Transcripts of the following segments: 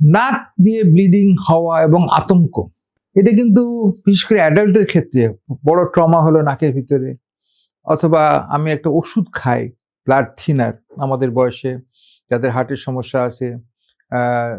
নাক দিয়ে ব্লিডিং হওয়া এবং আতঙ্ক। এটা কিন্তু বিশেষ করে অ্যাডাল্টের ক্ষেত্রে বড় ট্রমা হলো নাকের ভিতরে। অথবা আমি একটা ওষুধ খাই ব্লাড থিনার আমাদের বয়সে যাদের হার্টের সমস্যা আছে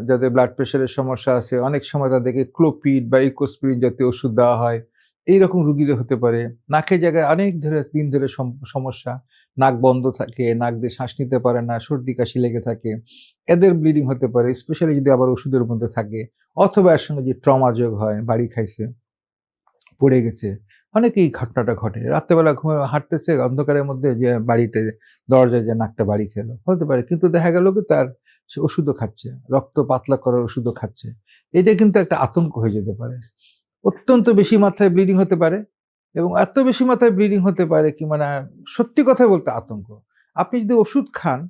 যাদের ব্লাড প্রেশারের সমস্যা আছে, অনেক সময় তাদেরকে ক্লোপিড বা ইকোস্পিরিন জাতীয় ওষুধ দেওয়া হয়। এইরকম রুগীদের হতে পারে। নাকের জায়গায় অনেক ধরে, দিন ধরে সম- সমস্যা। নাক বন্ধ থাকে, নাক দিয়ে শ্বাস নিতে পারে না, সর্দি, কাশি লেগে থাকে। এদের ব্লিডিং হতে পারে, স্পেশালি যদি আবার ওষুধের মধ্যে থাকে। অথবা এর সঙ্গে যে ট্রমা যোগ হয়, বাড়ি খাইছে, পড়ে গেছে, অনেকেই ঘটনাটা ঘটে। রাত্রেবেলা ঘুমে, হাঁটতেছে, অন্ধকারের মধ্যে যে বাড়িতে দরজায় যে নাকটা বাড়ি খেলো, হতে পারে। কিন্তু দেখা গেল কি তার সে ওষুধও খাচ্ছে, রক্ত পাতলা করার ওষুধও খাচ্ছে। এটা কিন্তু একটা আতঙ্ক হয়ে যেতে পারে। অত্যন্ত বেশি মাথায় ব্লিডিং হতে পারে এবং এত বেশি মাথায় ব্লিডিং হতে পারে কি মানে সত্যি কথা বলতে আতঙ্ক। আপনি যদি ওষুধ খান,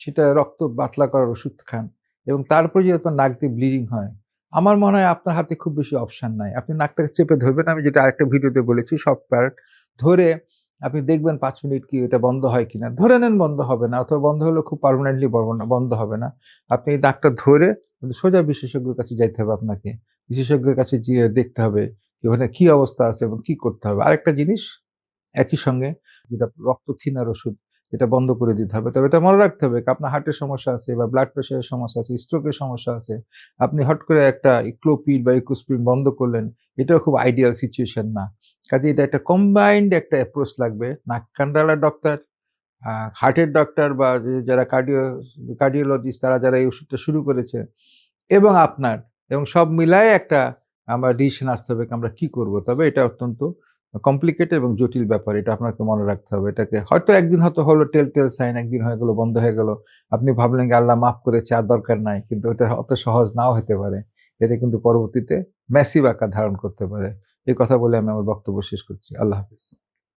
সেটা রক্ত বাতলা করার ওষুধ খান এবং তারপরে যদি আপনার নাক দিয়ে ব্লিডিং হয়, আমার মনে হয় আপনার হাতে খুব বেশি অপশান নাই। আপনি নাকটাকে চেপে ধরবেন, আমি যেটা আরেকটা ভিডিওতে বলেছি, সব প্যারেট ধরে আপনি দেখবেন পাঁচ মিনিট কি এটা বন্ধ হয় কিনা। ধরে নেন বন্ধ হবে না, অথবা বন্ধ হলে খুব পারমানেন্টলি বন্ধ হবে না। আপনি দাগটা ধরে সোজা বিশেষজ্ঞের কাছে যাইতে হবে আপনাকে। বিশেষজ্ঞের কাছে গিয়ে দেখতে হবে ওখানে কি অবস্থা আছে এবং কি করতে হবে। আরেকটা জিনিস, একই সঙ্গে যেটা রক্ত থিনার ওষুধ এটা বন্ধ করে দিতে হবে। তবে এটা মনে রাখতে হবে, আপনার হার্টের সমস্যা আছে বা ব্লাড প্রেশারের সমস্যা আছে স্ট্রোকের সমস্যা আছে, আপনি হট করে একটা ইক্লোপিড বা ইকোস্পিন বন্ধ করলেন, এটাও খুব আইডিয়াল সিচুয়েশন না। কাজে এটা একটা কম্বাইন্ড একটা অ্যাপ্রোচ লাগবে, নাক কান্ডালার ডক্টর হার্টের ডক্টর বা যারা কার্ডিও কার্ডিওলজিস্ট তারা যারা এই ওষুধটা শুরু করেছে, এবং আপনার, এবং সব মিলায় একটা আমরা ডিসিশন আসতে হবে আমরা কি করব। তবে এটা অত্যন্ত কমপ্লিকেটেড এবং জটিল ব্যাপার, এটা আপনাকে মনে রাখতে হবে। এটাকে হয়তো একদিন হয়তো হলো টেল টেল সাইন, একদিন হয়ে গেলো, বন্ধ হয়ে গেল। আপনি ভাবলেন আল্লাহ মাফ করেছে, আর দরকার নাই, কিন্তু এটা অত সহজ নাও হতে পারে। এটা কিন্তু পরবর্তীতে ম্যাসিভ আকার ধারণ করতে পারে। এই কথা বলে আমি আমার বক্তব্য শেষ করছি। আল্লাহ হাফিজ।